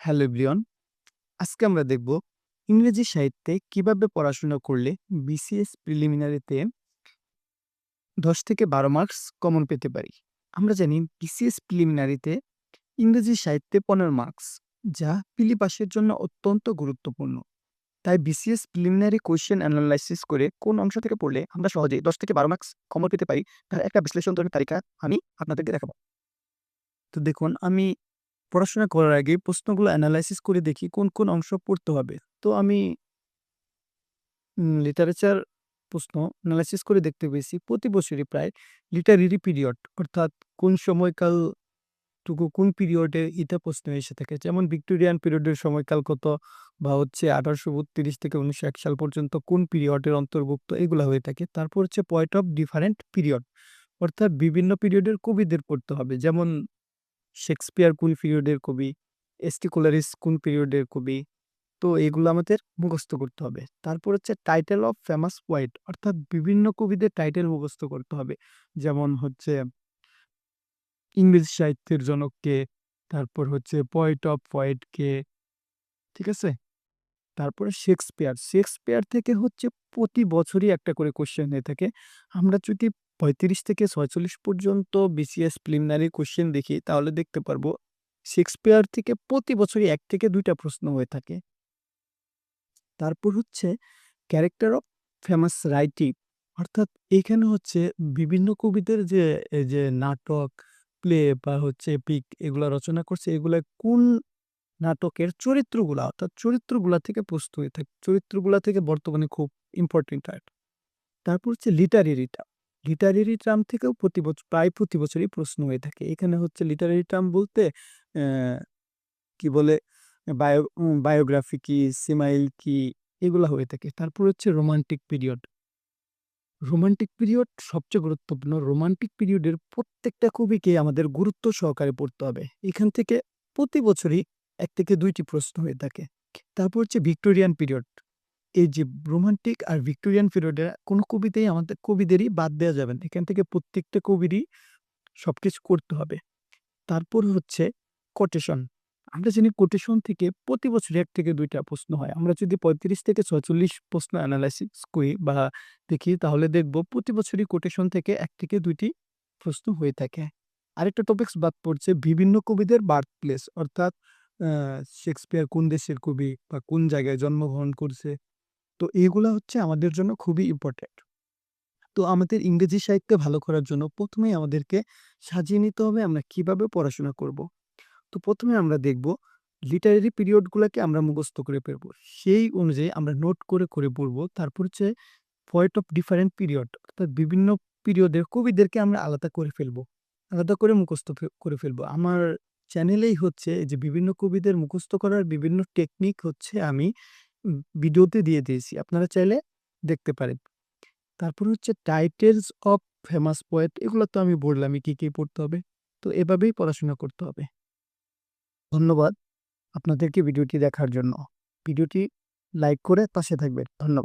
Hello everyone, আজকে আমরা দেখব ইংরেজি সাহিত্যে কীভাবে পড়াশোনা করলে বিসিএস প্রিলিমিনারিতে দশ থেকে বারো মার্কস কমন পেতে পারি। আমরা জানি বিসিএস প্রিলিমিনারিতে ইংরেজি সাহিত্যে পনেরো মার্কস যা পিলি পাসের জন্য অত্যন্ত গুরুত্বপূর্ণ। তাই বিসিএস প্রিলিমিনারি কোয়েশ্চেন অ্যানালাইসিস করে কোন অংশ থেকে পড়লে আমরা সহজেই দশ থেকে বারো মার্কস কমন পেতে পারি, তার একটা বিশ্লেষণ তালিকা আমি আপনাদেরকে দেখাবো। তো দেখুন, আমি পড়াশোনা করার আগে প্রশ্নগুলো অ্যানালাইসিস করে দেখি কোন কোন অংশ পড়তে হবে। তো আমি লিটারেচার প্রশ্ন অ্যানালাইসিস করে দেখতে পেয়েছি। প্রতি বছরই প্রায় লিটারেরি পিরিয়ড অর্থাৎ কোন সময়কাল টুকু কোন পিরিয়ডে ইটা প্রশ্ন এসে থাকে। যেমন ভিক্টোরিয়ান পিরিয়ডের সময়কাল কত বা হচ্ছে আঠারোশো বত্রিশ থেকে উনিশশো এক সাল পর্যন্ত কোন পিরিয়ডের অন্তর্ভুক্ত এগুলো হয়ে থাকে। তারপর হচ্ছে পয়েন্ট অফ ডিফারেন্ট পিরিয়ড অর্থাৎ বিভিন্ন পিরিয়ডের কবিদের পড়তে হবে। যেমন শেক্সপিয়ার কোন পিরিয়ডের কবি? এস্টিকুলারিস কোন পিরিয়ডের কবি? তো এগুলো আমাদের মুখস্থ করতে হবে। তারপর হচ্ছে টাইটেল অফ ফেমাস পোয়েট অর্থাৎ বিভিন্ন কবিদের টাইটেল মুখস্থ করতে হবে। যেমন হচ্ছে ইংরেজি সাহিত্যের জনক কে, তারপর হচ্ছে পয়েট অফ পয়েট কে, ঠিক আছে? তারপরে শেক্সপিয়ার শেক্সপিয়ার থেকে হচ্ছে প্রতি বছরই একটা করে কোশ্চেন হয়ে থাকে। আমরা যদি পঁয়ত্রিশ থেকে ছয়চল্লিশ পর্যন্ত বিসিএস প্রিলিমিনারি কোশ্চেন দেখি, তাহলে দেখতে পারব শেক্সপিয়ার থেকে প্রতি বছরই এক থেকে দুইটা প্রশ্ন হয়ে থাকে। তারপর হচ্ছে ক্যারেক্টার অফ ফেমাস রাইটিং অর্থাৎ এখানে হচ্ছে বিভিন্ন কবিদের যে যে নাটক প্লে বা হচ্ছে এপিক এগুলো রচনা করছে এগুলো কোন নাটকের চরিত্রগুলা, অর্থাৎ চরিত্রগুলা থেকে প্রস্তুত হয়ে থাকে, চরিত্রগুলা থেকে বর্তমানে খুব ইম্পর্টেন্ট আর্ট তারপর হচ্ছে লিটারেরি টার্ম লিটারেরি টার্ম থেকেও প্রতি বছর প্রায় প্রতি বছরই প্রশ্ন হয়ে থাকে। এখানে হচ্ছে লিটারেরি টার্ম বলতে কি বলে, বায়ো বায়োগ্রাফি কি সিমাইল কি, এগুলা হয়ে থাকে। তারপর হচ্ছে রোমান্টিক পিরিয়ড রোমান্টিক পিরিয়ড সবচেয়ে গুরুত্বপূর্ণ। রোমান্টিক পিরিয়ডের প্রত্যেকটা কবিকে আমাদের গুরুত্ব সহকারে পড়তে হবে। এখান থেকে প্রতি বছরই এক থেকে দুইটি প্রশ্ন হয়ে থাকে। তারপর হচ্ছে ভিক্টোরিয়ান পিরিয়ড এই যে রোমান্টিক আর ভিক্টোরিয়ান পিরিয়ডে কোনো কবিতেই আমাদের, কবিদেরই বাদ দেওয়া যাবে না। এখান থেকে প্রত্যেকটা কবিরই সবকিছু করতে হবে। তারপর হচ্ছে কোটেশন আমরা জানি কোটেশন থেকে প্রতি বছর এক থেকে দুইটা প্রশ্ন হয়। আমরা যদি পঁয়ত্রিশ থেকে ছয়চল্লিশ প্রশ্ন অ্যানালাইসিস করি বা দেখি, তাহলে দেখব প্রতি বছরই কোটেশন থেকে এক থেকে দুইটি প্রশ্ন হয়ে থাকে। আরেকটা টপিক্স বাদ পড়ছে, বিভিন্ন কবিদের বার্থ প্লেস অর্থাৎ শেক্সপিয়ার কোন দেশের কবি বা কোন জায়গায় জন্মগ্রহণ করছে তো এগুলো হচ্ছে আমাদের জন্য খুবই ইম্পর্টেন্ট তো আমাদের ইংরেজি সাহিত্যে ভালো করার জন্য প্রথমেই আমাদেরকে সাজিয়ে নিতে হবে আমরা কীভাবে পড়াশোনা করব। তো প্রথমে আমরা দেখব লিটারেরি পিরিয়ডগুলোকে আমরা মুখস্থ করে ফেলব। সেই অনুযায়ী আমরা নোট করে করে পড়ব। তারপর হচ্ছে পয়েন্ট অফ ডিফারেন্ট পিরিয়ড অর্থাৎ বিভিন্ন পিরিয়ডের কবিদেরকে আমরা আলাদা করে ফেলব। আলাদা করে মুখস্থ করে ফেলব। আমার চ্যানেলেই হচ্ছে যে বিভিন্ন কবিদের মুখস্থ করার বিভিন্ন টেকনিক হচ্ছে আমি ভিডিওতে দিয়ে দিয়েছি। আপনারা চাইলে দেখতে পারেন। তারপর হচ্ছে টাইটেলস অফ ফেমাস পোয়েট এগুলো তো আমি বললামই কি কি পড়তে হবে। তো এভাবেই পড়াশোনা করতে হবে। ধন্যবাদ আপনাদেরকে ভিডিওটি দেখার জন্য। ভিডিওটি লাইক করে পাশে থাকবেন। ধন্যবাদ।